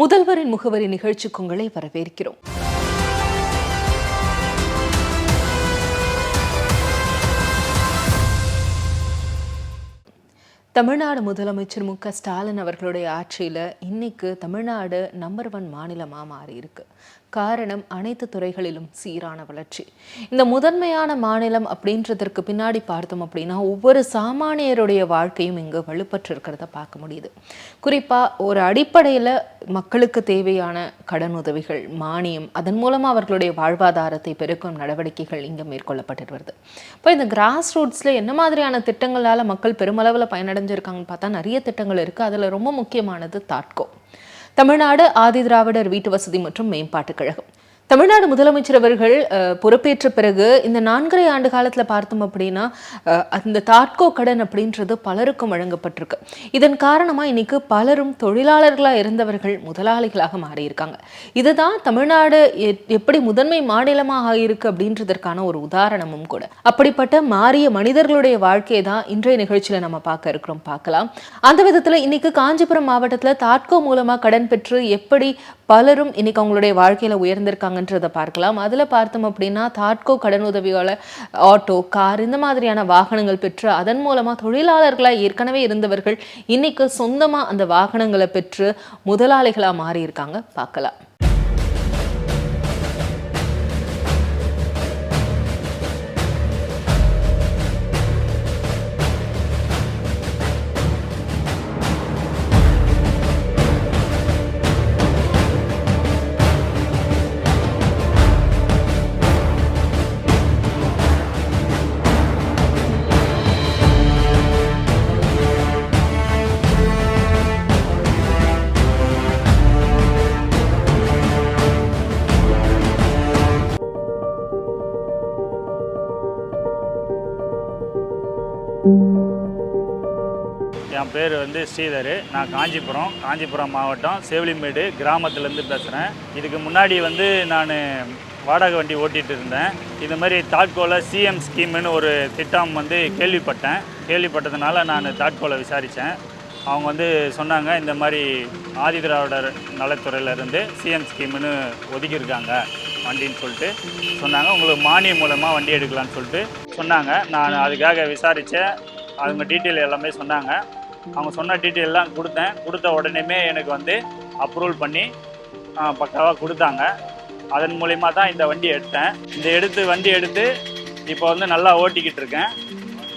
முதல்வரின் முகவரி நிகழ்ச்சிக்கு உங்களை வரவேற்கிறோம். தமிழ்நாடு முதலமைச்சர் மு க ஸ்டாலின் அவர்களுடைய ஆட்சியில் இன்னைக்கு தமிழ்நாடு நம்பர் ஒன் மாநிலமாக மாறி இருக்கு காரணம் அனைத்து துறைகளிலும் சீரான வளர்ச்சி. இந்த முதன்மையான மாநிலம் அப்படின்றதற்கு பின்னாடி பார்த்தோம் அப்படின்னா ஒவ்வொரு சாமானியருடைய வாழ்க்கையும் இங்கு வலுப்பற்று இருக்கிறத பார்க்க முடியுது. குறிப்பாக ஒரு அடிப்படையில் மக்களுக்கு தேவையான கடன் உதவிகள் மானியம் அதன் மூலமாக அவர்களுடைய வாழ்வாதாரத்தை பெருக்கும் நடவடிக்கைகள் இங்கே மேற்கொள்ளப்பட்டு வருது. இப்போ இந்த கிராஸ் ரூட்ஸில் என்ன மாதிரியான திட்டங்களால் மக்கள் பெருமளவில் பயனடைஞ்சிருக்காங்கன்னு பார்த்தா நிறைய திட்டங்கள் இருக்குது அதில் ரொம்ப முக்கியமானது தாட்கோ. தமிழ்நாடு ஆதி திராவிடர் வீட்டு வசதி மற்றும் மேம்பாட்டுக் கழகம். தமிழ்நாடு முதலமைச்சர் அவர்கள் பொறுப்பேற்ற பிறகு இந்த நான்கரை ஆண்டு காலத்தில் பார்த்தோம் அப்படின்னா அந்த தாட்கோ கடன் அப்படின்றது பலருக்கும் வழங்கப்பட்டிருக்கு. இதன் காரணமாக இன்னைக்கு பலரும் தொழிலாளர்களாக இருந்தவர்கள் முதலாளிகளாக மாறியிருக்காங்க. இதுதான் தமிழ்நாடு எப்படி முதன்மை மாநிலமாக இருக்கு அப்படின்றதற்கான ஒரு உதாரணமும் கூட. அப்படிப்பட்ட மாறிய மனிதர்களுடைய வாழ்க்கையை தான் இன்றைய நிகழ்ச்சியில் நம்ம பார்க்க இருக்கிறோம் பார்க்கலாம். அந்த விதத்தில் இன்னைக்கு காஞ்சிபுரம் மாவட்டத்தில் தாட்கோ மூலமாக கடன் பெற்று எப்படி பலரும் இன்னைக்கு அவங்களுடைய வாழ்க்கையில உயர்ந்திருக்காங்கன்றதை பார்க்கலாம். அதுல பார்த்தோம் அப்படின்னா தாட்கோ கடன் உதவியோட ஆட்டோ கார் இந்த மாதிரியான வாகனங்கள் பெற்று அதன் மூலமா தொழிலாளர்களா ஏற்கனவே இருந்தவர்கள் இன்னைக்கு சொந்தமா அந்த வாகனங்களை பெற்று முதலாளிகளா மாறியிருக்காங்க. பார்க்கலாம். வந்து ஸ்ரீதர் நான் காஞ்சிபுரம். காஞ்சிபுரம் மாவட்டம் சேவலிமேடு கிராமத்துலேருந்து பேசுகிறேன் இதுக்கு முன்னாடி வந்து நான் வாடகை வண்டி ஓட்டிகிட்டு இருந்தேன். இது மாதிரி தாட்கோவில் சிஎம் ஸ்கீம்னு ஒரு திட்டம் வந்து கேள்விப்பட்டேன். கேள்விப்பட்டதுனால நான் தாட்கோவில் விசாரித்தேன் அவங்க வந்து சொன்னாங்க இந்த மாதிரி ஆதி திராவிடர் நலத்துறையிலேருந்து சிஎம் ஸ்கீம்னு ஒதுக்கியிருக்காங்க வண்டின்னு சொல்லிட்டு சொன்னாங்க. உங்களுக்கு மானியம் மூலமாக வண்டி எடுக்கலாம்னு சொல்லிட்டு சொன்னாங்க. நான் அதுக்காக விசாரித்தேன் அவங்க டீட்டெயில் எல்லாமே சொன்னாங்க. அவங்க சொன்ன டீட்டெயிலெலாம் கொடுத்தேன். கொடுத்த உடனேமே எனக்கு வந்து அப்ரூவல் பண்ணி பக்காவாக கொடுத்தாங்க. அதன் மூலிமா தான் இந்த வண்டி எடுத்தேன். இந்த எடுத்து வண்டி எடுத்து இப்போ வந்து நல்லா ஓட்டிக்கிட்டு இருக்கேன்.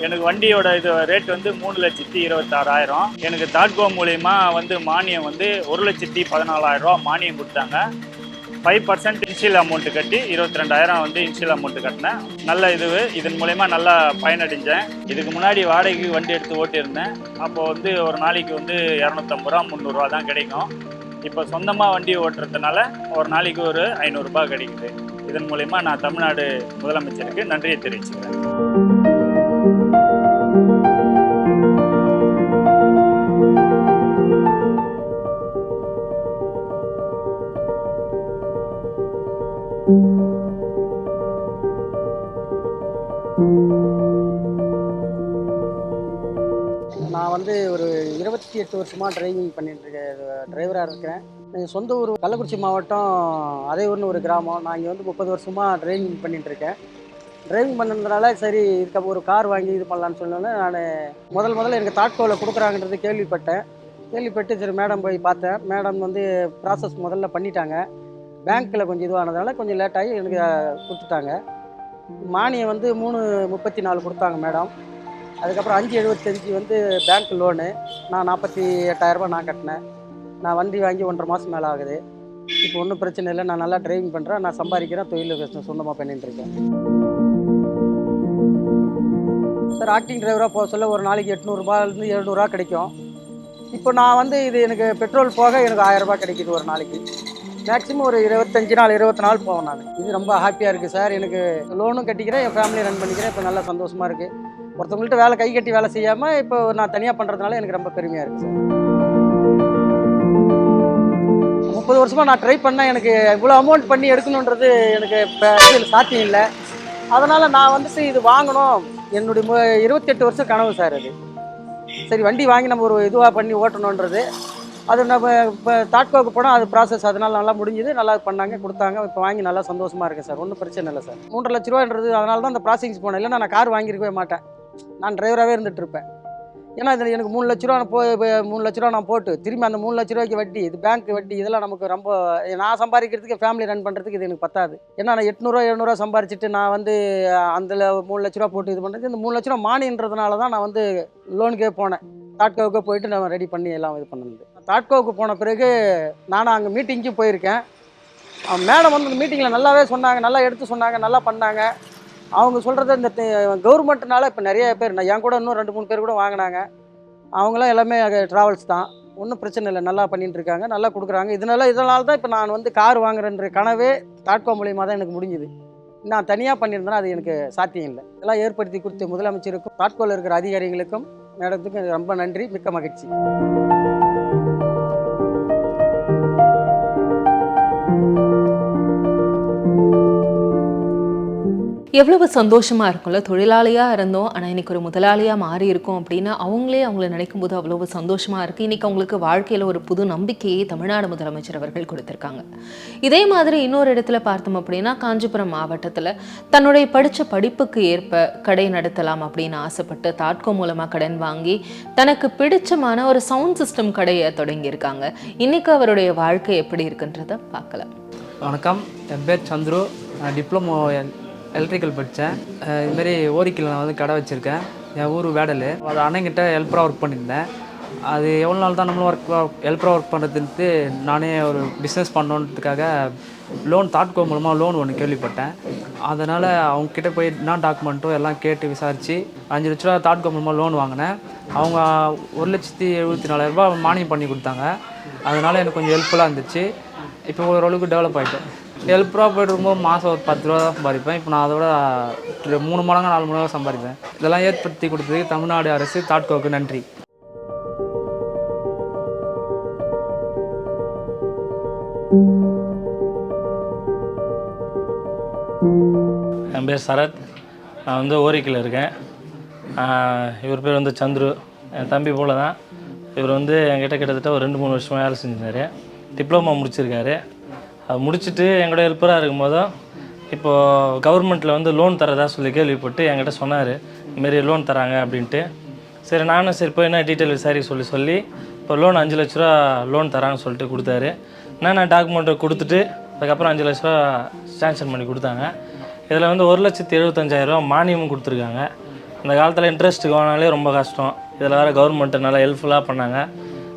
எனக்கு வண்டியோட இது ரேட் வந்து மூணு லட்சத்தி இருபத்தாறாயிரம். எனக்கு தாட்கோ மூலிமா வந்து மானியம் வந்து ஒரு லட்சத்தி பதினாலாயிரம் ரூபா மானியம் கொடுத்தாங்க. ஃபைவ் பர்சன்ட் இன்ஷியல் அமௌண்ட்டு கட்டி இருபத்தி ரெண்டாயிரம் வந்து இன்ஷியல் அமௌண்ட்டு கட்டினேன். நல்ல இது இதன் மூலயமா நல்லா பயனடைஞ்சேன். இதுக்கு முன்னாடி வாடகைக்கு வண்டி எடுத்து ஓட்டியிருந்தேன். அப்போ வந்து ஒரு நாளைக்கு வந்து இரநூத்தம்பது ரூபா முந்நூறுரூவா தான் கிடைக்கும். இப்போ சொந்தமாக வண்டி ஓட்டுறதுனால ஒரு நாளைக்கு ஒரு ஐநூறுரூபா கிடைக்குது. இதன் மூலயமா நான் தமிழ்நாடு முதலமைச்சருக்கு நன்றியை தெரிவிச்சுக்கிறேன். நான் வந்து ஒரு இருபத்தி எட்டு வருஷமாக டிரைவிங் பண்ணிட்டு இருக்கேன் டிரைவராக இருக்கிறேன். சொந்த ஊர் கள்ளக்குறிச்சி மாவட்டம் அதே ஊர்னு ஒரு கிராமம். நான் இங்கே வந்து முப்பது வருஷமாக டிரைவிங் பண்ணிட்டு இருக்கேன். டிரைவிங் பண்ணதுனால சரி இதுக்கு ஒரு கார் வாங்கி இது பண்ணலான்னு சொன்னோன்னே நான் முதல் முதல்ல எனக்கு தாட்கோவில் கொடுக்குறாங்கன்றது கேள்விப்பட்டேன். கேள்விப்பட்டு சரி மேடம் போய் பார்த்தேன். மேடம் வந்து ப்ராசஸ் முதல்ல பண்ணிட்டாங்க. பேங்க்கில் கொஞ்சம் இதுவானதுனால கொஞ்சம் லேட்டாகி எனக்கு கொடுத்துட்டாங்க. மானியம் வந்து மூணு முப்பத்தி நாலு கொடுத்தாங்க மேடம் அதுக்கப்புறம் அஞ்சு எழுபத்தஞ்சி வந்து பேங்க் லோனு நான் நாற்பத்தி எட்டாயிரரூபா நான் கட்டினேன். நான் வண்டி வாங்கி ஒன்றரை மாதம் மேலே ஆகுது. இப்போ ஒன்றும் பிரச்சனை இல்லை. நான் நல்லா டிரைவிங் பண்ணுறேன் நான் சம்பாதிக்கிறேன். தொழில் business சொந்தமாக பண்ணிட்டுருக்கேன் சார் ஆக்டிங் டிரைவராக போக சொல்ல ஒரு நாளைக்கு எட்நூறுபாலேருந்து எழுநூறுவா கிடைக்கும். இப்போ நான் வந்து இது எனக்கு பெட்ரோல் போக எனக்கு ஆயிரரூபா கிடைக்கிது ஒரு நாளைக்கு. மேக்ஸிமம் ஒரு இருபத்தஞ்சு நாள் இருபத்தி நாள் போவேன் நான். இது ரொம்ப ஹாப்பியாக இருக்குது சார் எனக்கு லோனும் கட்டிக்கிறேன் என் ஃபேமிலியை ரன் பண்ணிக்கிறேன். இப்போ நல்லா சந்தோஷமாக இருக்குது ஒருத்தவங்கள்ட்ட வேலை கை கட்டி வேலை செய்யாமல் இப்போ நான் தனியாக பண்ணுறதுனால எனக்கு ரொம்ப பெருமையாக இருக்குது சார் முப்பது வருஷமாக நான் ட்ரை பண்ணேன். எனக்கு இவ்வளோ அமௌண்ட் பண்ணி எடுக்கணுன்றது எனக்கு இப்போ சாத்தியம் இல்லை. அதனால் நான் வந்துட்டு இது வாங்கணும். என்னுடைய மு இருபத்தெட்டு வருஷம் கனவு சார் அது. சரி வண்டி வாங்கி நம்ம ஒரு இதுவாக பண்ணி ஓட்டணுன்றது அது நம்ம இப்போ தாட்கோவுக்கு போனால் அது ப்ராசஸ் அதனால நல்லா முடிஞ்சுது. நல்லா பண்ணாங்க கொடுத்தாங்க. இப்போ வாங்கி நல்லா சந்தோஷமாக இருக்கேன் சார். ஒன்றும் பிரச்சனை இல்லை சார். மூன்றரை லட்ச ரூபான்றது அதனால தான் அந்த ப்ராசஸிங் போனேன். இல்லைனா நான் கார் வாங்கியிருக்கவே மாட்டேன். நான் டிரைவராகவே இருந்துட்டு இருப்பேன். ஏன்னா இதில் எனக்கு மூணு லட்ச ரூபா நான் போய் மூணு லட்ச ரூபா நான் போட்டு திரும்பி அந்த மூணு லட்ச ரூபாய்க்கு வட்டி இது பேங்க் வட்டி இதெல்லாம் நமக்கு ரொம்ப நான் சம்பாதிக்கிறதுக்கு ஃபேமிலி ரன் பண்ணுறதுக்கு இது எனக்கு பத்தாது. ஏன்னா நான் எட்நூறுவா எழுநூறுவா சம்பாரிச்சிட்டு நான் வந்து அந்த மூணு லட்ச ரூபா போட்டு இது பண்ணுறது இந்த மூணு லட்ச ரூபா மானின்றதுனால தான் நான் வந்து லோனுக்கே போனேன். தாட்காவுக்கே போயிட்டு நான் ரெடி பண்ணி எல்லாம் இது பண்ணது. தாட்கோவுக்கு போன பிறகு நானும் அங்கே மீட்டிங்க்கு போயிருக்கேன். மேடம் வந்து மீட்டிங்கில் நல்லாவே சொன்னாங்க நல்லா எடுத்து சொன்னாங்க நல்லா பண்ணாங்க. அவங்க சொல்கிறது இந்த கவர்மெண்ட்னால இப்போ நிறைய பேர் நான் என் கூட இன்னும் ரெண்டு மூணு பேர் கூட வாங்கினாங்க. அவங்களாம் எல்லாமே ட்ராவல்ஸ் தான். ஒன்றும் பிரச்சனை இல்லை நல்லா பண்ணிட்டுருக்காங்க நல்லா கொடுக்குறாங்க. இதனால இதனால தான் இப்போ நான் வந்து கார் வாங்குறேன்ற கனவே தாட்கோ மூலியமாக தான் எனக்கு முடிஞ்சுது. நான் தனியாக பண்ணியிருந்தேன்னா அது எனக்கு சாத்தியம் இல்லை. இதெல்லாம் ஏற்படுத்தி கொடுத்த முதலமைச்சருக்கும் தாட்கோவில் இருக்கிற அதிகாரிகளுக்கும் மேடத்துக்கும் ரொம்ப நன்றி மிக்க மகிழ்ச்சி. எவ்வளவு சந்தோஷமா இருக்கும்ல. தொழிலாளியா இருந்தோம் ஆனா இன்னைக்கு ஒரு முதலாளியா மாறி இருக்கோம் அப்படின்னு அவங்களே அவங்கள நினைக்கும் போது அவ்வளவு சந்தோஷமா இருக்கு. இன்னைக்கு அவங்களுக்கு வாழ்க்கையில ஒரு புது நம்பிக்கையை தமிழ்நாடு முதலமைச்சர் அவர்கள் கொடுத்திருக்காங்க. இதே மாதிரி இன்னொரு இடத்துல பார்த்தோம் அப்படின்னா காஞ்சிபுரம் மாவட்டத்துல தன்னுடைய படிச்ச படிப்புக்கு ஏற்ப கடை நடத்தலாம் அப்படின்னு ஆசைப்பட்டு தாட்கோ மூலமா கடன் வாங்கி தனக்கு பிடிச்சமான ஒரு சவுண்ட் சிஸ்டம் கடையை தொடங்கியிருக்காங்க. இன்னைக்கு அவருடைய வாழ்க்கை எப்படி இருக்குன்றத பார்க்கலாம். வணக்கம். என் பேர் சந்துரு. டிப்ளமோ எலக்ட்ரிக்கல் படித்தேன் இதுமாரி ஓரிக்கில் நான் வந்து கடை வச்சுருக்கேன். என் ஊர் வேடல். அது அண்ணங்கிட்ட ஹெல்ப்பராக ஒர்க் பண்ணியிருந்தேன். அது எவ்வளோ நாள் தான் நம்மளும் ஒர்க் ஹெல்ப்பராக ஒர்க் பண்ணுறதுன்ட்டு நானே ஒரு பிஸ்னஸ் பண்ணணுன்றதுக்காக லோன் தாட்கோ மூலமாக லோன் ஒன்று கேள்விப்பட்டேன். அதனால் அவங்கக்கிட்ட போய் என்ன டாக்குமெண்ட்டோ எல்லாம் கேட்டு விசாரித்து அஞ்சு லட்ச ரூபா தாட்கோ மூலமாக லோன் வாங்கினேன். அவங்க ஒரு லட்சத்தி எழுபத்தி நாலாயிரரூபா மானியம் பண்ணி கொடுத்தாங்க. அதனால் எனக்கு கொஞ்சம் ஹெல்ப்ஃபுல்லாக இருந்துச்சு. இப்போ ஓரளவுக்கு டெவலப் ஆகிட்டேன் ஹெல்ப்ராக போய்ட்டு இருக்கும்போது மாதம் ஒரு பத்து ரூபா தான் சம்பாதிப்பேன். இப்போ நான் அதோட விட மூணு மடங்கு நாலு மடங்கு சம்பாதிப்பேன். இதெல்லாம் ஏற்படுத்தி கொடுத்ததுக்கு தமிழ்நாடு அரசு தாட்கோவுக்கு நன்றி. என் பேர் சரத். நான் வந்து ஓரிக்கில் இருக்கேன். இவர் பேர் வந்து சந்துரு. என் தம்பி போல தான். இவர் வந்து என்கிட்ட கிட்டத்தட்ட ஒரு ரெண்டு மூணு வருஷமாக வேலை செஞ்சிருந்தார். டிப்ளமா முடிச்சிருக்காரு. அது முடிச்சுட்டு எங்களோட ஹெல்ப்பராக இருக்கும்போதும் இப்போது கவர்மெண்ட்டில் வந்து லோன் தரதா சொல்லி கேள்விப்பட்டு என்கிட்ட சொன்னார் இதுமாரி லோன் தராங்க அப்படின்ட்டு. சரி நானும் சரி போய் என்ன டீட்டெயில் விசாரிக்க சொல்லி சொல்லி இப்போ லோன் அஞ்சு லட்ச ரூபா லோன் தராங்கன்னு சொல்லிட்டு கொடுத்தாரு. நான் டாக்குமெண்ட்டை கொடுத்துட்டு அதுக்கப்புறம் அஞ்சு லட்ச ரூபா சேங்ஷன் பண்ணி கொடுத்தாங்க. இதில் வந்து ஒரு லட்சத்தி எழுபத்தஞ்சாயிரரூவா மானியமும் கொடுத்துருக்காங்க. அந்த காலத்தில் இன்ட்ரெஸ்ட்டுக்கு வாங்கினாலே ரொம்ப கஷ்டம். இதில் வேறு கவர்மெண்ட்டு நல்லா ஹெல்ப்ஃபுல்லாக பண்ணாங்க.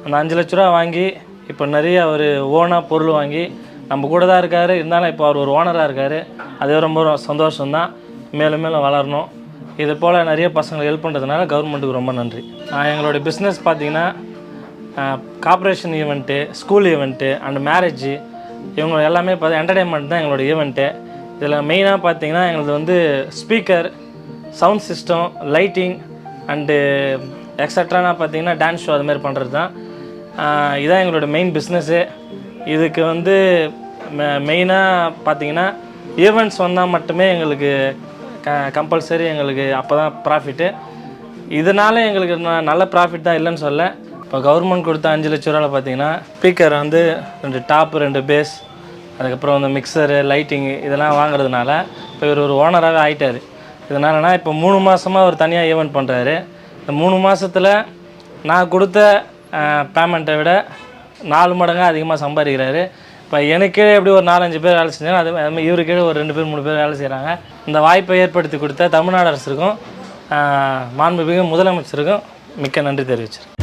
அந்த அஞ்சு லட்ச ரூபா வாங்கி இப்போ நிறைய அவர் ஓனாக பொருள் வாங்கி நம்ம கூட தான் இருக்கார். இருந்தாலும் இப்போ அவர் ஒரு ஓனராக இருக்கார். அது ரொம்ப சந்தோஷம்தான். மேலும் மேலும் வளரணும். இது போல் நிறைய பசங்களை ஹெல்ப் பண்ணுறதுனால கவர்மெண்ட்டுக்கு ரொம்ப நன்றி. எங்களோட பிஸ்னஸ் பார்த்தீங்கன்னா corporation event school event and marriage இவங்க எல்லாமே பார்த்து என்டர்டைன்மெண்ட் தான் எங்களோட ஈவெண்ட்டு இதில் மெயினாக பார்த்திங்கன்னா எங்களது வந்து speaker sound system lighting and எக்ஸட்ரானா பார்த்தீங்கன்னா டான்ஸ் ஷோ அதுமாதிரி பண்ணுறது தான் இதுதான் இதான் எங்களோட மெயின் பிஸ்னஸ்ஸு இதுக்கு வந்து மெயினாக பார்த்தீங்கன்னா ஈவெண்ட்ஸ் வந்தால் மட்டுமே எங்களுக்கு க கம்பல்சரி எங்களுக்கு அப்போ தான் ப்ராஃபிட்டு இதனால் எங்களுக்கு நல்ல ப்ராஃபிட் தான் இல்லைன்னு சொல்ல. இப்போ கவர்மெண்ட் கொடுத்த அஞ்சு லட்ச ரூபாவில் பார்த்தீங்கன்னா ஸ்பீக்கர் வந்து ரெண்டு டாப்பு ரெண்டு பேஸ் அதுக்கப்புறம் வந்து மிக்சரு லைட்டிங்கு இதெல்லாம் வாங்குறதுனால இப்போ இவர் ஒரு ஓனராகவே ஆகிட்டார் இதனாலனா இப்போ மூணு மாதமாக அவர் தனியாக ஈவெண்ட் பண்ணுறாரு இந்த மூணு மாதத்தில் நான் கொடுத்த பேமெண்ட்டை விட நாலு மடங்காக அதிகமாக சம்பாதிக்கிறாரு. இப்போ எனக்கே எப்படி ஒரு நாலஞ்சு பேர் வேலை செஞ்சாலும் அது மாதிரி இவருக்கு ஒரு ரெண்டு பேர் மூணு பேர் வேலை செய்கிறாங்க இந்த வாய்ப்பை ஏற்படுத்தி கொடுத்த தமிழ்நாடு அரசுக்கும் மாண்புமிகு முதலமைச்சருக்கும் மிக்க நன்றி தெரிவிச்சிருக்கேன்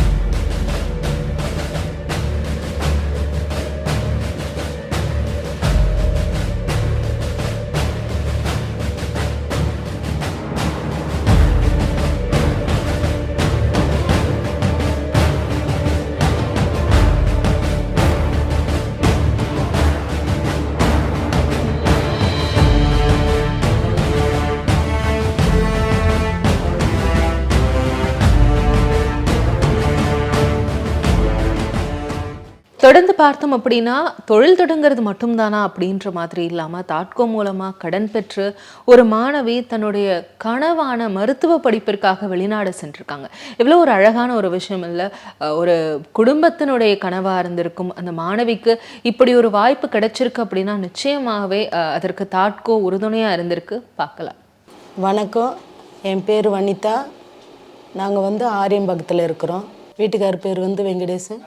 தொடர்ந்து பார்த்தோம் அப்படின்னா தொழில் தொடங்குறது மட்டும்தானா அப்படின்ற மாதிரி இல்லாமல் தாட்கோ மூலமாக கடன் பெற்று ஒரு மாணவி தன்னுடைய கனவான மருத்துவ படிப்பிற்காக வெளிநாடு சென்றிருக்காங்க. இவ்வளோ ஒரு அழகான ஒரு விஷயம் இல்லை. ஒரு குடும்பத்தினுடைய கனவாக இருந்திருக்கும். அந்த மாணவிக்கு இப்படி ஒரு வாய்ப்பு கிடைச்சிருக்கு அப்படின்னா நிச்சயமாகவே அதற்கு தாட்கோ உறுதுணையாக இருந்திருக்கு. பார்க்கலாம். வணக்கம். என் பேர் வனிதா. நாங்கள் வந்து ஆரியம்பகத்தில் இருக்கிறோம். வீட்டுக்கார் பேர் வந்து வெங்கடேசன்.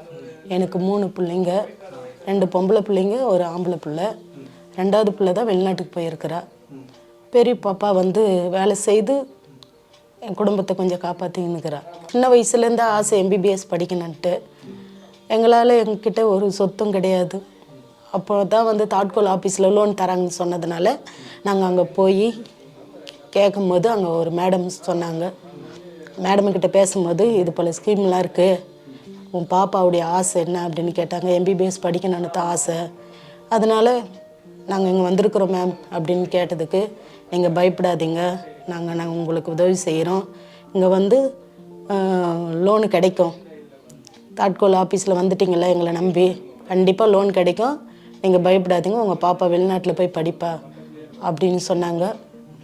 எனக்கு மூணு பிள்ளைங்க ரெண்டு பொம்பளை பிள்ளைங்க ஒரு ஆம்பளை பிள்ளை. ரெண்டாவது பிள்ளை தான் வெளிநாட்டுக்கு போயிருக்கிறா. பெரிய பாப்பா வந்து வேலை செய்து என் குடும்பத்தை கொஞ்சம் காப்பாற்றின்னுக்கிறா சின்ன வயசுலேருந்து ஆசை எம்பிபிஎஸ் படிக்கணுன்ட்டு எங்களால் எங்ககிட்ட ஒரு சொத்தும் கிடையாது. அப்போ தான் வந்து தாட்கோல் ஆஃபீஸில் லோன் தராங்கன்னு சொன்னதுனால நாங்கள் அங்கே போய் கேட்கும்போது அங்கே ஒரு மேடம் சொன்னாங்க. மேடம்கிட்ட பேசும்போது இது போல் ஸ்கீம்லாம் இருக்குது உன் பாப்பாவுடைய ஆசை என்ன அப்படின்னு கேட்டாங்க. எம்பிபிஎஸ் படிக்கணும்னு தான் ஆசை. அதனால் நாங்கள் இங்கே வந்திருக்கிறோம் மேம் அப்படின்னு கேட்டதுக்கு நீங்கள் பயப்படாதீங்க. நாங்கள் நாங்கள் உங்களுக்கு உதவி செய்கிறோம் இங்கே வந்து லோனு கிடைக்கும். தாட்கோல் ஆஃபீஸில் வந்துட்டிங்களா எங்களை நம்பி. கண்டிப்பாக லோன் கிடைக்கும். நீங்கள் பயப்படாதீங்க. உங்கள் பாப்பா வெளிநாட்டில் போய் படிப்பா அப்படின்னு சொன்னாங்க.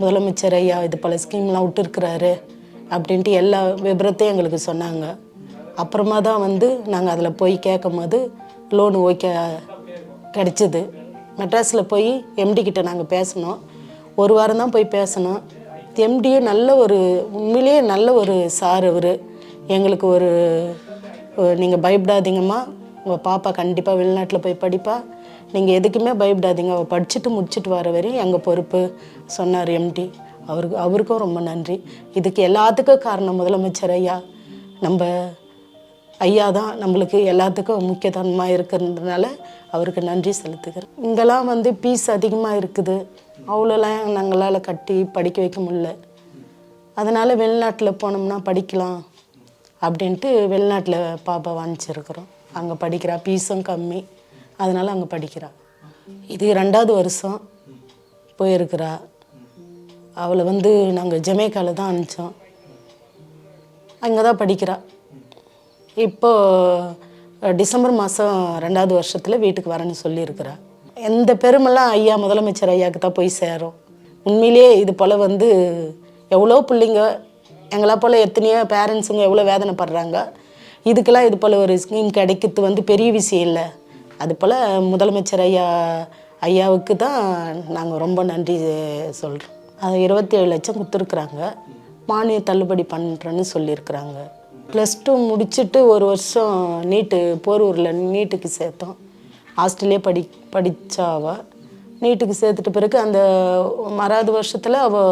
முதலமைச்சர் ஐயா இது பல ஸ்கீம்லாம் விட்டுருக்குறாரு அப்படின்ட்டு எல்லா விபரத்தையும் எங்களுக்கு சொன்னாங்க. அப்புறமா தான் வந்து நாங்கள் அதில் போய் கேட்கும்போது லோனு ஓகே கிடச்சிது. மெட்ராஸில் போய் எம்டி கிட்ட நாங்கள் பேசினோம். ஒரு வாரம் தான் போய் பேசினோம். எம்டியே நல்ல ஒரு உண்மையிலேயே நல்ல ஒரு சார் அவர். எங்களுக்கு ஒரு நீங்கள் பயப்படாதீங்கம்மா. உங்கள் பாப்பா கண்டிப்பாக வெளிநாட்டில் போய் படிப்பா. நீங்கள் எதுக்குமே பயப்படாதீங்க. அவள் படிச்சுட்டு முடிச்சுட்டு வர வரையும் எங்கள் பொறுப்பு சொன்னார் எம்டி அவருக்கு அவருக்கும் ரொம்ப நன்றி. இதுக்கு எல்லாத்துக்கும் காரணம் முதலமைச்சர் ஐயா. நம்ம ஐயா தான் நம்மளுக்கு எல்லாத்துக்கும் முக்கியத்துவமாக இருக்கிறதுனால அவருக்கு நன்றி செலுத்துகிறேன். இங்கெல்லாம் வந்து பீஸ் அதிகமாக இருக்குது. அவ்வளோலாம் நாங்களால் கட்டி படிக்க வைக்க முடில அதனால் வெளிநாட்டில் போனோம்னா படிக்கலாம் அப்படின்ட்டு வெளிநாட்டில் பாப்பா வாங்கிச்சிருக்கிறோம். அங்கே படிக்கிறா பீஸும் கம்மி. அதனால் அங்கே படிக்கிறா. இது ரெண்டாவது வருஷம் போயிருக்கிறா. அவளை வந்து நாங்கள் ஜமேக்காவில் தான் அனுப்பிச்சோம். அங்கே தான் படிக்கிறா. இப்போ டிசம்பர் மாதம் ரெண்டாவது வருஷத்தில் வீட்டுக்கு வரேன்னு சொல்லியிருக்கிறா எந்த பெருமெல்லாம் ஐயா முதலமைச்சர் ஐயாவுக்கு தான் போய் சேரும். உண்மையிலேயே இது போல் வந்து எவ்வளோ பிள்ளைங்க எங்களா போல் எத்தனையோ பேரண்ட்ஸுங்க எவ்வளோ வேதனைப்படுறாங்க. இதுக்கெல்லாம் இது போல் ஒரு ஸ்கீம் கிடைக்கிறது வந்து பெரிய விஷயம் இல்லை. அது போல் முதலமைச்சர் ஐயா ஐயாவுக்கு தான் நாங்கள் ரொம்ப நன்றி சொல்கிறோம் அது இருபத்தி ஏழு லட்சம் கொடுத்துருக்குறாங்க. மானிய தள்ளுபடி பண்ணுறேன்னு சொல்லியிருக்கிறாங்க. ப்ளஸ் டூ முடிச்சுட்டு ஒரு வருஷம் நீட்டு போரூரில் நீட்டுக்கு சேர்த்தோம். ஹாஸ்டல்லே படி படித்தா அவள் நீட்டுக்கு சேர்த்துட்ட பிறகு அந்த மறாவது வருஷத்தில் அவள்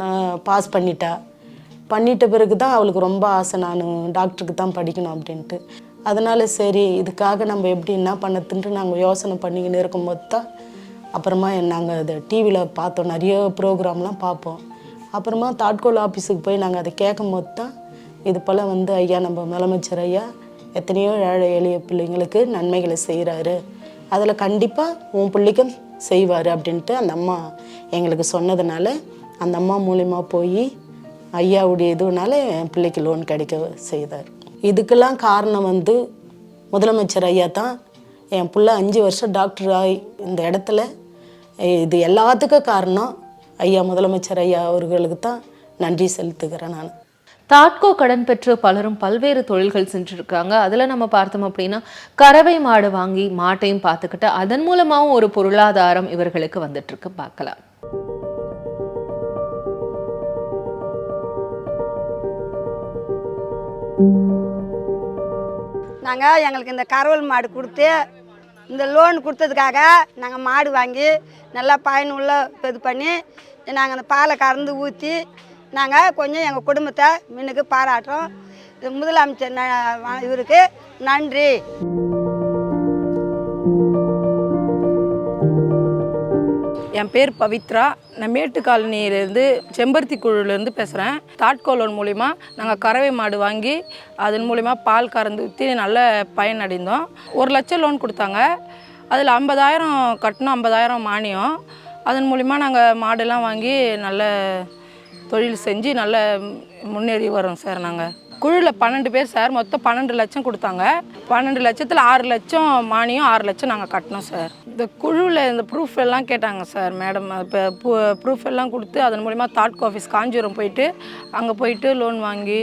நான் பாஸ் பண்ணிட்டா. பண்ணிட்ட பிறகு தான் அவளுக்கு ரொம்ப ஆசை நான் டாக்டருக்கு தான் படிக்கணும் அப்படின்ட்டு. அதனால் சரி இதுக்காக நம்ம எப்படி என்ன பண்ணதுன்ட்டு நாங்கள் யோசனை பண்ணிக்கின்னு இருக்கும்போது தான் அப்புறமா நாங்கள் அதை டிவியில் பார்த்தோம். நிறைய ப்ரோக்ராம்லாம் பார்ப்போம். அப்புறமா தாட்கோல் ஆஃபீஸுக்கு போய் நாங்கள் அதை கேட்கும் போது தான் இது போல் வந்து ஐயா நம்ம முதலமைச்சர் ஐயா எத்தனையோ ஏழை எளிய பிள்ளைங்களுக்கு நன்மைகளை செய்கிறாரு அதில் கண்டிப்பாக உன் பிள்ளைக்கும் செய்வார் அப்படின்ட்டு அந்த அம்மா எங்களுக்கு சொன்னதுனால அந்த அம்மா மூலிமா போய் ஐயாவுடைய இதுனால என் பிள்ளைக்கு லோன் கிடைக்க செய்தார். இதுக்கெல்லாம் காரணம் வந்து முதலமைச்சர் ஐயா தான். என் பிள்ளை அஞ்சு வருஷம் டாக்டர் ஆகி இந்த இடத்துல. இது எல்லாத்துக்கும் காரணம் ஐயா முதலமைச்சர் ஐயா அவர்களுக்கு தான் நன்றி செலுத்துகிறேன் நான். தாட்கோ கடன் பெற்று பலரும் பல்வேறு தொழில்கள் செஞ்சுருக்காங்க அதில் நம்ம பார்த்தோம் அப்படின்னா கறவை மாடு வாங்கி மாட்டையும் பார்த்துக்கிட்டு அதன் மூலமாகவும் ஒரு பொருளாதாரம் இவர்களுக்கு வந்துட்டு இருக்கு பார்க்கலாம். நாங்கள் எங்களுக்கு இந்த கறவல் மாடு கொடுத்து இந்த லோன் கொடுத்ததுக்காக நாங்கள் மாடு வாங்கி நல்லா பயனுள்ள இது பண்ணி நாங்கள் அந்த பாலை கறந்து ஊற்றி நாங்கள் கொஞ்சம் எங்கள் குடும்பத்தை முன்னுக்கு பாராட்டுறோம். இது முதலமைச்சர் இவருக்கு நன்றி. என் பேர் பவித்ரா. நான் மேட்டு காலனியிலேருந்து செம்பருத்தி குழுலேருந்து பேசுகிறேன் தாட்கோ லோன் மூலிமா நாங்கள் கறவை மாடு வாங்கி அதன் மூலிமா பால் கறந்து ஊற்றி நல்ல பயன் அடைந்தோம் ஒரு லட்சம் லோன் கொடுத்தாங்க. அதில் ஐம்பதாயிரம் கட்டணும் ஐம்பதாயிரம் மானியம். அதன் மூலிமா நாங்கள் மாடெல்லாம் வாங்கி நல்ல தொழில் செஞ்சு நல்ல முன்னேறி வரோம் சார் நாங்கள் குழுவில் பன்னெண்டு பேர் சார் மொத்தம் பன்னெண்டு லட்சம் கொடுத்தாங்க. பன்னெண்டு லட்சத்தில் ஆறு லட்சம் மானியம் ஆறு லட்சம் நாங்கள் கட்டினோம் சார். இந்த குழுவில் இந்த ப்ரூஃப் எல்லாம் கேட்டாங்க சார் மேடம் இப்போ ப்ரூஃப் எல்லாம் கொடுத்து அதன் மூலிமா தாட்கோ ஆஃபீஸ் காஞ்சிபுரம் போயிட்டு அங்கே போயிட்டு லோன் வாங்கி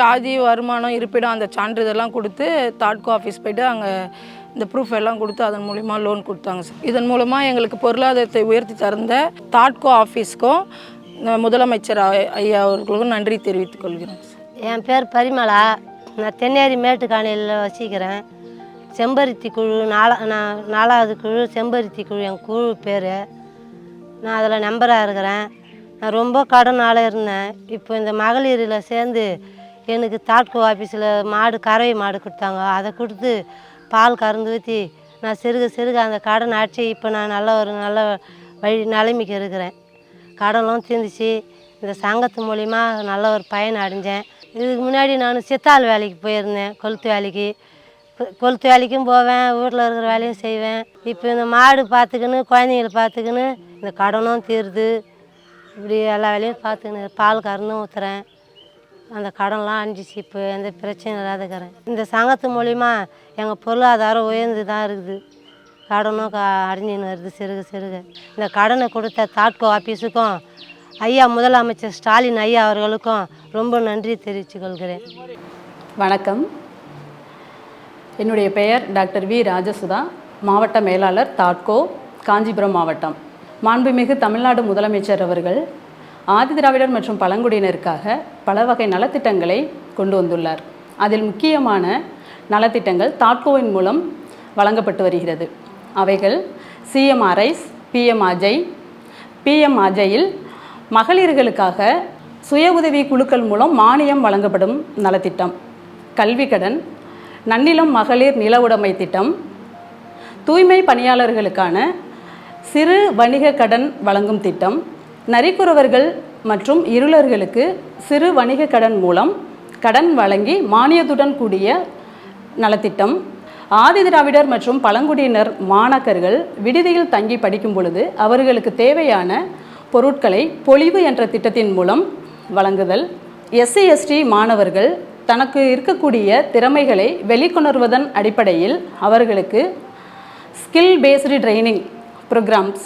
ஜாதி வருமானம் இருப்பிடம் அந்த சான்றிதழெல்லாம் கொடுத்து தாட்கோ ஆஃபீஸ் போயிட்டு அங்கே இந்த ப்ரூஃப் எல்லாம் கொடுத்து அதன் மூலிமா லோன் கொடுத்தாங்க சார். இதன் மூலமாக எங்களுக்கு பொருளாதாரத்தை உயர்த்தி தந்த தாட்கோ ஆஃபீஸ்க்கும் முதலமைச்சர் ஐயா அவர்களுக்கும் நன்றி தெரிவித்துக் கொள்கிறேன் என் பேர் பரிமளா. நான் தென்னேரி மேட்டுக்காணியில் வசிக்கிறேன். செம்பருத்தி குழு நாலா நான் நாலாவது குழு செம்பருத்தி குழு என் குழு பேர். நான் அதில் நம்பராக இருக்கிறேன். நான் ரொம்ப கடனால இருந்தேன். இப்போ இந்த மகளிரில் சேர்ந்து எனக்கு தாட்கோ ஆஃபீஸில் மாடு கறவை மாடு கொடுத்தாங்க. அதை கொடுத்து பால் கறந்து ஊற்றி நான் சிறுக சிறுக அந்த கடன் ஆட்சி இப்போ நான் நல்ல ஒரு நல்ல வழி நிலைமைக்கு இருக்கிறேன். கடனும் தீர்ந்துச்சு இந்த சங்கத்து மூலிமா நல்ல ஒரு பயன் அடைஞ்சேன். இதுக்கு முன்னாடி நான் சித்தாள் வேலைக்கு போயிருந்தேன் கொளுத்து வேலைக்கு. கொளுத்து வேலைக்கும் போவேன் வீட்டில் இருக்கிற வேலையும் செய்வேன். இப்போ இந்த மாடு பார்த்துக்கின்னு குழந்தைங்களை பார்த்துக்கின்னு இந்த கடனும் தீருது. இப்படி எல்லா வேலையும் பார்த்துக்கின்னு பால் கறந்தும் ஊற்றுறேன் அந்த கடன்லாம் அணிஞ்சிச்சு இப்போ எந்த பிரச்சனையும் இல்லாத இருக்கிறேன் இந்த சங்கத்து மூலிமா எங்கள் பொருளாதாரம் உயர்ந்து தான் இருக்குது. கடனும் க அடைஞ்சின்னு வருது சிறுக சிறுக இந்த கடனை கொடுத்த தாட்கோ ஆஃபீஸுக்கும் ஐயா முதலமைச்சர் ஸ்டாலின் ஐயா அவர்களுக்கும் ரொம்ப நன்றி தெரிவித்துக் கொள்கிறேன். வணக்கம். என்னுடைய பெயர் டாக்டர் வி. ராஜசுதா மாவட்ட மேலாளர் தாட்கோ காஞ்சிபுரம் மாவட்டம். மாண்புமிகு தமிழ்நாடு முதலமைச்சர் அவர்கள் ஆதிதிராவிடர் மற்றும் பழங்குடியினருக்காக பல வகை நலத்திட்டங்களை கொண்டு வந்துள்ளார். அதில் முக்கியமான நலத்திட்டங்கள் தாட்கோவின் மூலம் வழங்கப்பட்டு வருகிறது. அவைகள் சிஎம்ஆர்ஐஸ் பிஎம்ஆர்ஜை. பிஎம்ஆர்ஜையில் மகளிர்களுக்காக சுய உதவி குழுக்கள் மூலம் மானியம் வழங்கப்படும் நலத்திட்டம். கல்வி கடன் நன்னிலம் மகளிர் நில உடைமை திட்டம். தூய்மை பணியாளர்களுக்கான சிறு வணிக கடன் வழங்கும் திட்டம். நரிக்குறவர்கள் மற்றும் இருளர்களுக்கு சிறு வணிக கடன் மூலம் கடன் வழங்கி மானியத்துடன் கூடிய நலத்திட்டம். ஆதிதிராவிடர் மற்றும் பழங்குடியினர் மாணாக்கர்கள் விடுதியில் தங்கி படிக்கும் பொழுது அவர்களுக்கு தேவையான பொருட்களை பொழிவு என்ற திட்டத்தின் மூலம் வழங்குதல். எஸ்சி எஸ்டி மாணவர்கள் தனக்கு இருக்கக்கூடிய திறமைகளை வெளிக்கொணர்வதன் அடிப்படையில் அவர்களுக்கு ஸ்கில் பேஸ்டு ட்ரைனிங் ப்ரோக்ராம்ஸ்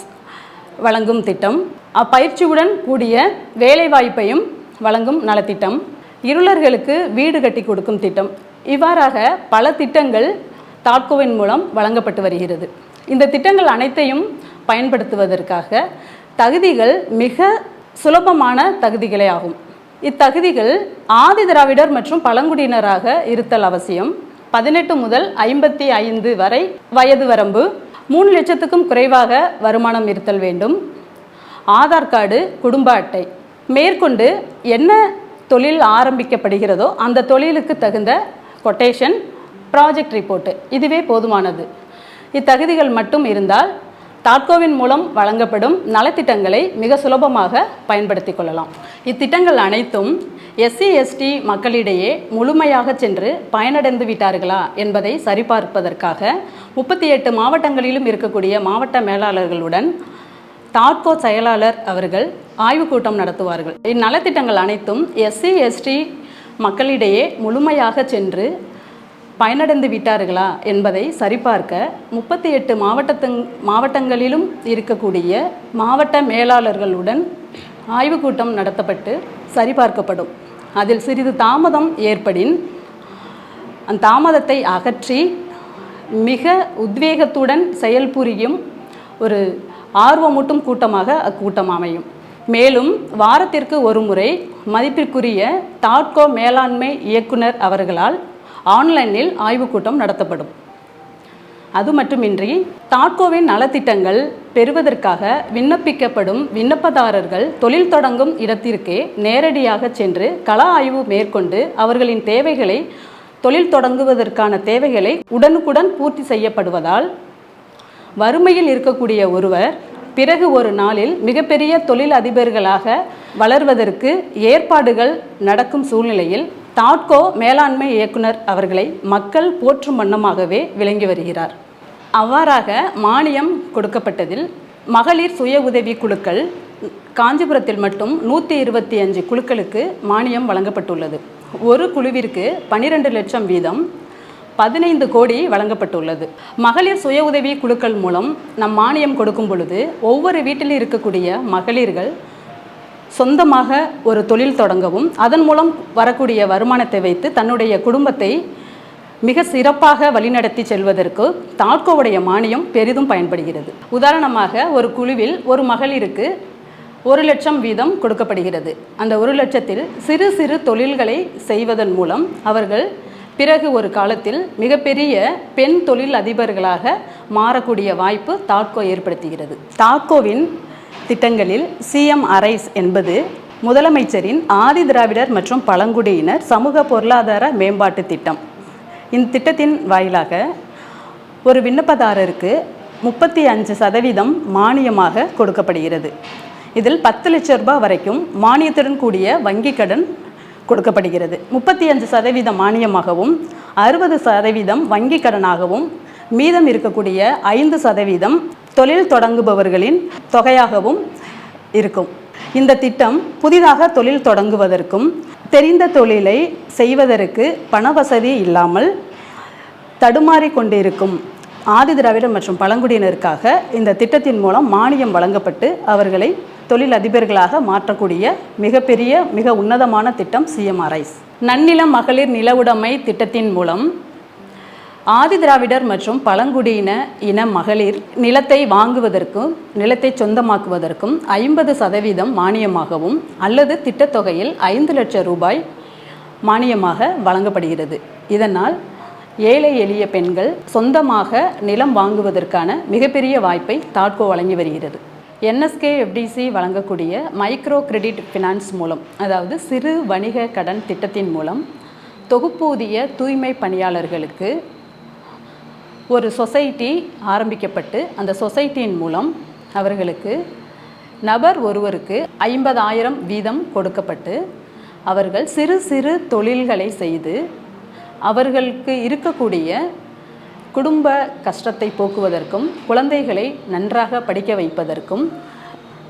வழங்கும் திட்டம். அப்பயிற்சியுடன் கூடிய வேலைவாய்ப்பையும் வழங்கும் நலத்திட்டம். இருளர்களுக்கு வீடு கட்டி கொடுக்கும் திட்டம். இவ்வாறாக பல திட்டங்கள் தாட்கோவின் மூலம் வழங்கப்பட்டு வருகிறது. இந்த திட்டங்கள் அனைத்தையும் பயன்படுத்துவதற்காக தகுதிகள் மிக சுலபமான தகுதிகளே ஆகும். இத்தகுதிகள் ஆதி திராவிடர் மற்றும் பழங்குடியினராக இருத்தல் அவசியம். பதினெட்டு முதல் ஐம்பத்தி ஐந்து வரை வயது வரம்பு மூணு லட்சத்துக்கும் குறைவாக வருமானம் இருத்தல் வேண்டும். ஆதார் கார்டு குடும்ப அட்டை. மேற்கொண்டு என்ன தொழில் ஆரம்பிக்கப்படுகிறதோ அந்த தொழிலுக்கு தகுந்த கொட்டேஷன் ப்ராஜெக்ட் ரிப்போர்ட்டு. இதுவே போதுமானது. இத்தகுதிகள் மட்டும் இருந்தால் தாட்கோவின் மூலம் வழங்கப்படும் நலத்திட்டங்களை மிக சுலபமாக பயன்படுத்தி கொள்ளலாம். இத்திட்டங்கள் அனைத்தும் எஸ்சி எஸ்டி மக்களிடையே முழுமையாக சென்று பயனடைந்து விட்டார்களா என்பதை சரிபார்ப்பதற்காக முப்பத்தி எட்டு மாவட்டங்களிலும் இருக்கக்கூடிய மாவட்ட மேலாளர்களுடன் தாட்கோ செயலாளர் அவர்கள் ஆய்வுக் கூட்டம் நடத்துவார்கள். இந்நலத்திட்டங்கள் அனைத்தும் எஸ்சி எஸ்டி மக்களிடையே முழுமையாக சென்று பயனடைந்து விட்டார்களா என்பதை சரிபார்க்க முப்பத்தி எட்டு மாவட்டத்தங் மாவட்டங்களிலும் இருக்கக்கூடிய மாவட்ட மேலாளர்களுடன் ஆய்வுக் கூட்டம் நடத்தப்பட்டு சரிபார்க்கப்படும். அதில் சிறிது தாமதம் ஏற்படின் அந்த தாமதத்தை அகற்றி மிக உத்வேகத்துடன் செயல்புரியும் ஒரு ஆர்வமூட்டும் கூட்டமாக அக்கூட்டம் அமையும். மேலும் வாரத்திற்கு ஒரு முறை மதிப்பிற்குரிய தாட்கோ மேலாண்மை இயக்குனர் அவர்களால் ஆன்லைனில் ஆய்வுக் கூட்டம் நடத்தப்படும். அது மட்டுமின்றி தாட்கோவின் நலத்திட்டங்கள் பெறுவதற்காக விண்ணப்பிக்கப்படும் விண்ணப்பதாரர்கள் தொழில் தொடங்கும் இடத்திற்கே நேரடியாக சென்று கள ஆய்வு மேற்கொண்டு அவர்களின் தேவைகளை தொழில் தொடங்குவதற்கான தேவைகளை உடனுக்குடன் பூர்த்தி செய்யப்படுவதால் வறுமையில் இருக்கக்கூடிய ஒருவர் பிறகு ஒரு நாளில் மிகப்பெரிய தொழில் அதிபர்களாக வளர்வதற்கு ஏற்பாடுகள் நடக்கும் சூழ்நிலையில் தாட்கோ மேலாண்மை இயக்குனர் அவர்களை மக்கள் போற்றும் வண்ணமாகவே விளங்கி வருகிறார். அவ்வாறாக மானியம் கொடுக்கப்பட்டதில் மகளிர் சுய உதவி குழுக்கள் காஞ்சிபுரத்தில் மட்டும் நூற்றி இருபத்தி அஞ்சு குழுக்களுக்கு மானியம் வழங்கப்பட்டுள்ளது. ஒரு குழுவிற்கு பனிரெண்டு லட்சம் வீதம் பதினைந்து கோடி வழங்கப்பட்டுள்ளது. மகளிர் சுய உதவி குழுக்கள் மூலம் நம் மானியம் கொடுக்கும் பொழுது ஒவ்வொரு வீட்டில் இருக்கக்கூடிய மகளிர்கள் சொந்தமாக ஒரு தொழில் தொடங்கவும் அதன் மூலம் வரக்கூடிய வருமானத்தை வைத்து தன்னுடைய குடும்பத்தை மிக சிறப்பாக வழிநடத்தி செல்வதற்கு தாட்கோவுடைய மானியம் பெரிதும் பயன்படுகிறது. உதாரணமாக ஒரு குழுவில் ஒரு மகளிருக்கு ஒரு லட்சம் வீதம் கொடுக்கப்படுகிறது. அந்த ஒரு லட்சத்தில் சிறு சிறு தொழில்களை செய்வதன் மூலம் அவர்கள் பிறகு ஒரு காலத்தில் மிகப்பெரிய பெண் தொழில் அதிபர்களாக மாறக்கூடிய வாய்ப்பு தாட்கோ ஏற்படுத்துகிறது. தாட்கோவின் திட்டங்களில் சிஎம் அரைஸ் என்பது முதலமைச்சரின் ஆதி திராவிடர் மற்றும் பழங்குடியினர் சமூக பொருளாதார மேம்பாட்டு திட்டம். இந்த திட்டத்தின் வாயிலாக ஒரு விண்ணப்பதாரருக்கு முப்பத்தி அஞ்சு சதவீதம் மானியமாக கொடுக்கப்படுகிறது. இதில் பத்து லட்ச ரூபாய் வரைக்கும் மானியத்துடன் கூடிய வங்கி கடன் கொடுக்கப்படுகிறது. முப்பத்தி அஞ்சு சதவீதம் மானியமாகவும் அறுபது சதவீதம் வங்கி கடனாகவும் மீதம் இருக்கக்கூடிய ஐந்து சதவீதம் தொழில் தொடங்குபவர்களின் தொகையாகவும் இருக்கும். இந்த திட்டம் புதிதாக தொழில் தொடங்குவதற்கும் தெரிந்த தொழிலை செய்வதற்கு பண வசதி இல்லாமல் தடுமாறி கொண்டிருக்கும் ஆதி திராவிடர் மற்றும் பழங்குடியினருக்காக இந்த திட்டத்தின் மூலம் மானியம் வழங்கப்பட்டு அவர்களை தொழில் அதிபர்களாக மாற்றக்கூடிய மிகப்பெரிய மிக உன்னதமான திட்டம் சிஎம்ஆர்ஐஸ் நன்னிலம் மகளிர் நிலவுடைமை திட்டத்தின் மூலம் ஆதி திராவிடர் மற்றும் பழங்குடியின இன மகளிர் நிலத்தை வாங்குவதற்கும் நிலத்தை சொந்தமாக்குவதற்கும் ஐம்பது சதவீதம் மானியமாகவும் அல்லது திட்டத்தொகையில் ஐந்து லட்சம் ரூபாய் மானியமாக வழங்கப்படுகிறது. இதனால் ஏழை எளிய பெண்கள் சொந்தமாக நிலம் வாங்குவதற்கான மிகப்பெரிய வாய்ப்பை தாட்கோ வழங்கி வருகிறது. என்எஸ்கே எஃப்டிசி வழங்கக்கூடிய மைக்ரோ கிரெடிட் ஃபினான்ஸ் மூலம் அதாவது சிறு வணிக கடன் திட்டத்தின் மூலம் தொகுப்பூதிய தூய்மை பணியாளர்களுக்கு ஒரு சொசைட்டி ஆரம்பிக்கப்பட்டு அந்த சொசைட்டியின் மூலம் அவர்களுக்கு நபர் ஒருவருக்கு ஐம்பதாயிரம் வீதம் கொடுக்கப்பட்டு அவர்கள் சிறு சிறு தொழில்களை செய்து அவர்களுக்கு இருக்கக்கூடிய குடும்ப கஷ்டத்தை போக்குவதற்கும் குழந்தைகளை நன்றாக படிக்க வைப்பதற்கும்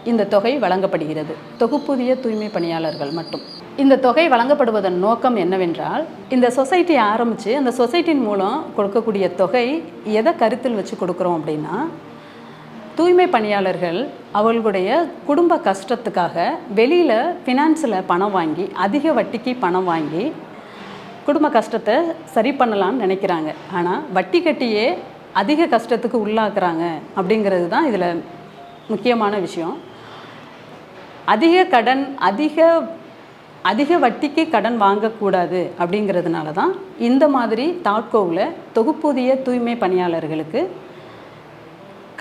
இந்த தொகை வழங்கப்படுகிறது. தொகுப்புதிய தூய்மை பணியாளர்கள் மட்டும். இந்த தொகை வழங்கப்படுவதன் நோக்கம் என்னவென்றால் இந்த சொசைட்டி ஆரம்பித்து அந்த சொசைட்டியின் மூலம் கொடுக்கக்கூடிய தொகை எதை கருத்தில் வச்சு கொடுக்குறோம் அப்படின்னா தூய்மை பணியாளர்கள் அவர்களுடைய குடும்ப கஷ்டத்துக்காக வெளியில் ஃபினான்ஸில் பணம் வாங்கி அதிக வட்டிக்கு பணம் வாங்கி குடும்ப கஷ்டத்தை சரி பண்ணலான்னு நினைக்கிறாங்க. ஆனால் வட்டி கட்டியே அதிக கஷ்டத்துக்கு உள்ளாக்குறாங்க அப்படிங்கிறது தான் இதில் முக்கியமான விஷயம். அதிக கடன் அதிக அதிக வட்டிக்கு கடன் வாங்கக்கூடாது அப்படிங்கிறதுனால தான் இந்த மாதிரி தாட்கோவில் தொகுப்பூதிய தூய்மை பணியாளர்களுக்கு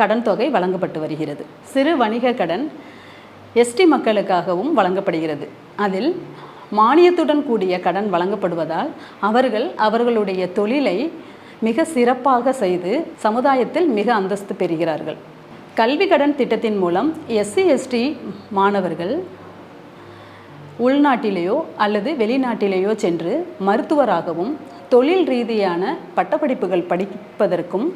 கடன் தொகை வழங்கப்பட்டு வருகிறது. சிறு வணிக கடன் எஸ்டி மக்களுக்காகவும் வழங்கப்படுகிறது. அதில் மானியத்துடன் கூடிய கடன் வழங்கப்படுவதால் அவர்கள் அவர்களுடைய தொழிலை மிக சிறப்பாக செய்து சமுதாயத்தில் மிக அந்தஸ்து பெறுகிறார்கள். கல்வி கடன் திட்டத்தின் மூலம் எஸ்சி எஸ்டி மாணவர்கள் உள்நாட்டிலேயோ அல்லது வெளிநாட்டிலேயோ சென்று மருத்துவராகவும் தொழில் ரீதியான பட்டப்படிப்புகள் படிப்பதற்கும்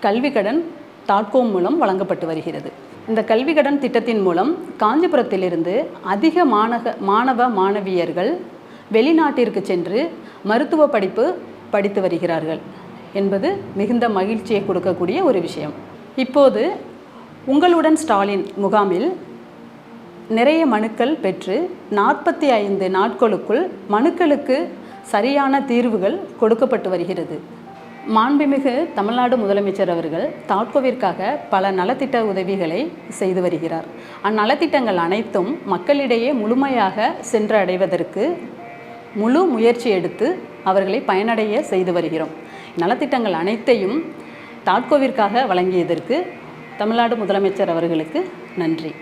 கல்விக்கடன் கடன் தாட்கோம் மூலம் வழங்கப்பட்டு வருகிறது. இந்த கல்வி கடன் திட்டத்தின் மூலம் காஞ்சிபுரத்திலிருந்து அதிக மாணக மாணவ மாணவியர்கள் வெளிநாட்டிற்கு சென்று மருத்துவ படிப்பு படித்து வருகிறார்கள் என்பது மிகுந்த மகிழ்ச்சியை கொடுக்கக்கூடிய ஒரு விஷயம். இப்போது உங்களுடன் ஸ்டாலின் முகாமில் நிறைய மனுக்கள் பெற்று நாற்பத்தி ஐந்து நாட்களுக்குள் மனுக்களுக்கு சரியான தீர்வுகள் கொடுக்கப்பட்டு வருகிறது. மாண்புமிகு தமிழ்நாடு முதலமைச்சர் அவர்கள் தாட்கோவிற்காக பல நலத்திட்ட உதவிகளை செய்து வருகிறார். அந்நலத்திட்டங்கள் அனைத்தும் மக்களிடையே முழுமையாக சென்றடைவதற்கு முழு முயற்சி எடுத்து அவர்களை பயனடைய செய்து வருகிறோம். நலத்திட்டங்கள் அனைத்தையும் தாட்கோவிற்காக வழங்கியதற்கு தமிழ்நாடு முதலமைச்சர் அவர்களுக்கு நன்றி.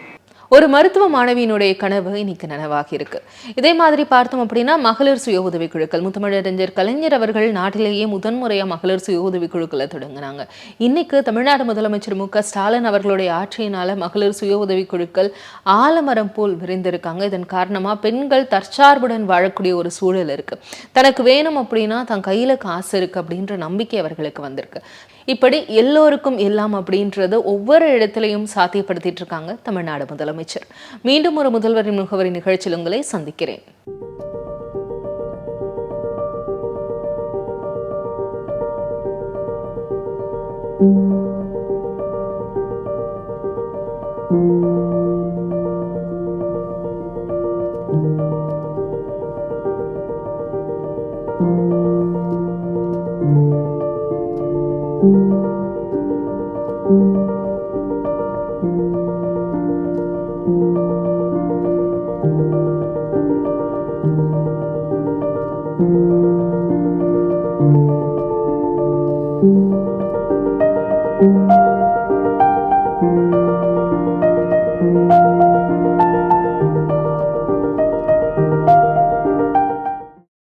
ஒரு மருத்துவ மாணவியினுடைய கனவு இன்னைக்கு நனவாகி இருக்கு. இதே மாதிரி பார்த்தோம் அப்படின்னா மகளிர் சுய உதவி குழுக்கள் முத்தமிழறிஞர் கலைஞர் அவர்கள் நாட்டிலேயே முதன்முறையாக மகளிர் சுய உதவி குழுக்களை தொடங்கினாங்க. இன்னைக்கு தமிழ்நாடு முதலமைச்சர் மு க ஸ்டாலின் அவர்களுடைய ஆட்சியினால மகளிர் சுய உதவி குழுக்கள் ஆலமரம் போல் விரிந்திருக்காங்க. இதன் காரணமா பெண்கள் தற்சார்புடன் வாழக்கூடிய ஒரு சூழல் இருக்கு. தனக்கு வேணும் அப்படின்னா தன் கையில காசு இருக்கு அப்படின்ற நம்பிக்கை அவர்களுக்கு வந்திருக்கு. இப்படி எல்லோருக்கும் எல்லாம் அப்படின்றத ஒவ்வொரு இடத்திலையும் சாத்தியப்படுத்திட்டு இருக்காங்க தமிழ்நாடு முதலமைச்சர். மீண்டும் ஒரு முதல்வரின் முகவரி நிகழ்ச்சியில் உங்களை சந்திக்கிறேன்.